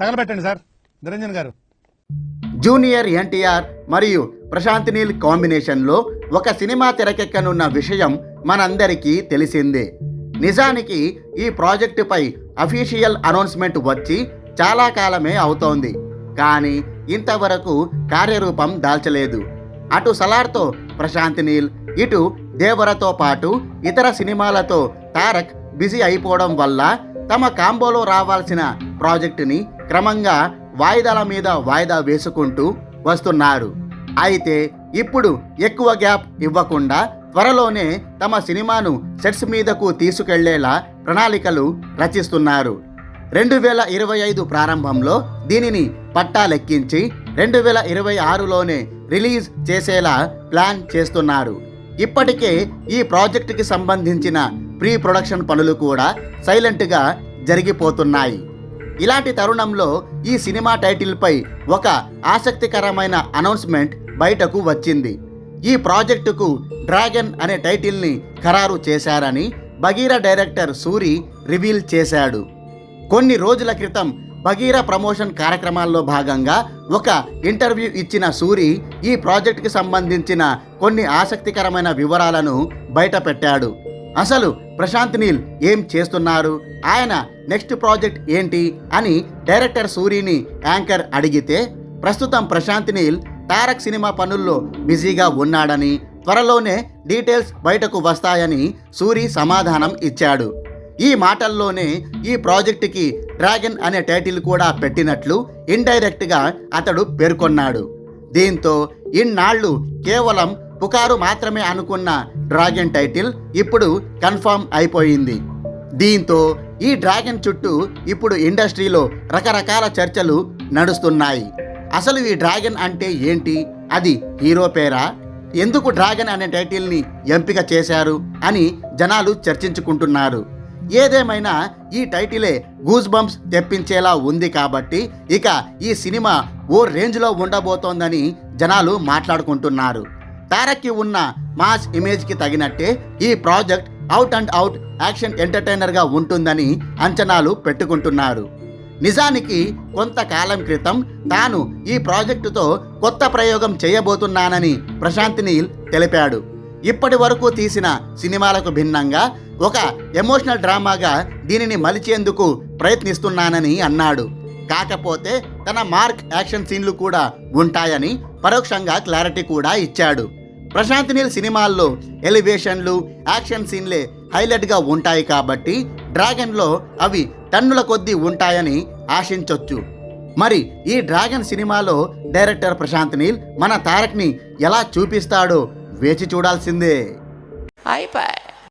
తగలబెట్టండి sir. Niranjan గారు. Junior NTR మరియు ప్రశాంత్ నీల్ కాంబినేషన్లో ఒక సినిమా తెరకెక్కనున్న విషయం మనందరికీ తెలిసిందే. నిజానికి ఈ ప్రాజెక్టుపై అఫీషియల్ అనౌన్స్మెంట్ వచ్చి చాలా కాలమే అవుతోంది. కానీ ఇంతవరకు కార్యరూపం దాల్చలేదు. అటు సలార్తో ప్రశాంత్ నీల్ ఇటు దేవరతో పాటు ఇతర సినిమాలతో తారక్ బిజీ అయిపోవడం వల్ల తమ కాంబోలో రావాల్సిన ప్రాజెక్టుని క్రమంగా వాయిదాల మీద వాయిదా వేసుకుంటూ వస్తున్నారు. అయితే ఇప్పుడు ఎక్కువ గ్యాప్ ఇవ్వకుండా త్వరలోనే తమ సినిమాను సెట్స్ మీదకు తీసుకెళ్ళేలా ప్రణాళికలు రచిస్తున్నారు. రెండు వేల ఇరవై ఐదు ప్రారంభంలో దీనిని పట్టాలెక్కించి రెండు వేల ఇరవై ఆరులోనే రిలీజ్ చేసేలా ప్లాన్ చేస్తున్నారు. ఇప్పటికే ఈ ప్రాజెక్టుకి సంబంధించిన ప్రీ ప్రొడక్షన్ పనులు కూడా సైలెంట్గా జరిగిపోతున్నాయి. ఇలాంటి తరుణంలో ఈ సినిమా టైటిల్పై ఒక ఆసక్తికరమైన అనౌన్స్మెంట్ బయటకు వచ్చింది. ఈ ప్రాజెక్టుకు డ్రాగన్ అనే టైటిల్ని ఖరారు చేశారని బగీరా డైరెక్టర్ సూరి రివీల్ చేశాడు. కొన్ని రోజుల క్రితం బగీరా ప్రమోషన్ కార్యక్రమాల్లో భాగంగా ఒక ఇంటర్వ్యూ ఇచ్చిన సూరి ఈ ప్రాజెక్టుకి సంబంధించిన కొన్ని ఆసక్తికరమైన వివరాలను బయటపెట్టాడు. అసలు ప్రశాంత్ నీల్ ఏం చేస్తున్నారు? ఆయన నెక్స్ట్ ప్రాజెక్ట్ ఏంటి? అని డైరెక్టర్ సూరిని యాంకర్ అడిగితే ప్రస్తుతం ప్రశాంత్ నీల్ తారక్ సినిమా పనుల్లో బిజీగా ఉన్నాడని త్వరలోనే డీటెయిల్స్ బయటకు వస్తాయని సూరి సమాధానం ఇచ్చాడు. ఈ మాటల్లోనే ఈ ప్రాజెక్టుకి డ్రాగన్ అనే టైటిల్ కూడా పెట్టినట్లు ఇండైరెక్ట్గా అతడు పేర్కొన్నాడు. దీంతో ఇన్నాళ్ళు కేవలం పుకారు మాత్రమే అనుకున్న డ్రాగన్ టైటిల్ ఇప్పుడు కన్ఫర్మ్ అయిపోయింది. దీంతో ఈ డ్రాగన్ చుట్టూ ఇప్పుడు ఇండస్ట్రీలో రకరకాల చర్చలు నడుస్తున్నాయి. అసలు ఈ డ్రాగన్ అంటే ఏంటి? అది హీరో పేరా? ఎందుకు డ్రాగన్ అనే టైటిల్ని ఎంపిక చేశారు? అని జనాలు చర్చించుకుంటున్నారు. ఏదేమైనా ఈ టైటిలే గూజ్ బంప్స్ తెప్పించేలా ఉంది కాబట్టి ఇక ఈ సినిమా ఓ రేంజ్లో ఉండబోతోందని జనాలు మాట్లాడుకుంటున్నారు. తారక్కి ఉన్న మాస్ ఇమేజ్కి తగినట్టే ఈ project out and out action ఎంటర్టైనర్గా ఉంటుందని అంచనాలు పెట్టుకుంటున్నారు. నిజానికి కొంతకాలం క్రితం తాను ఈ ప్రాజెక్టుతో కొత్త ప్రయోగం చేయబోతున్నానని ప్రశాంత్ నీల్ తెలిపాడు. ఇప్పటి వరకు తీసిన సినిమాలకు భిన్నంగా ఒక ఎమోషనల్ డ్రామాగా దీనిని మలిచేందుకు ప్రయత్నిస్తున్నానని అన్నాడు. కాకపోతే తన మార్క్ యాక్షన్ సీన్లు కూడా ఉంటాయని పరోక్షంగా క్లారిటీ కూడా ఇచ్చాడు. ప్రశాంత్ నీల్ సినిమాల్లో ఎలివేషన్లు యాక్షన్ సీన్లే హైలైట్గా ఉంటాయి కాబట్టి డ్రాగన్లో అవి టన్నుల కొద్దీ ఉంటాయని ఆశించొచ్చు. మరి ఈ డ్రాగన్ సినిమాలో డైరెక్టర్ ప్రశాంత్ నీల్ మన తారక్ని ఎలా చూపిస్తాడో వేచి చూడాల్సిందే. అయిపోయి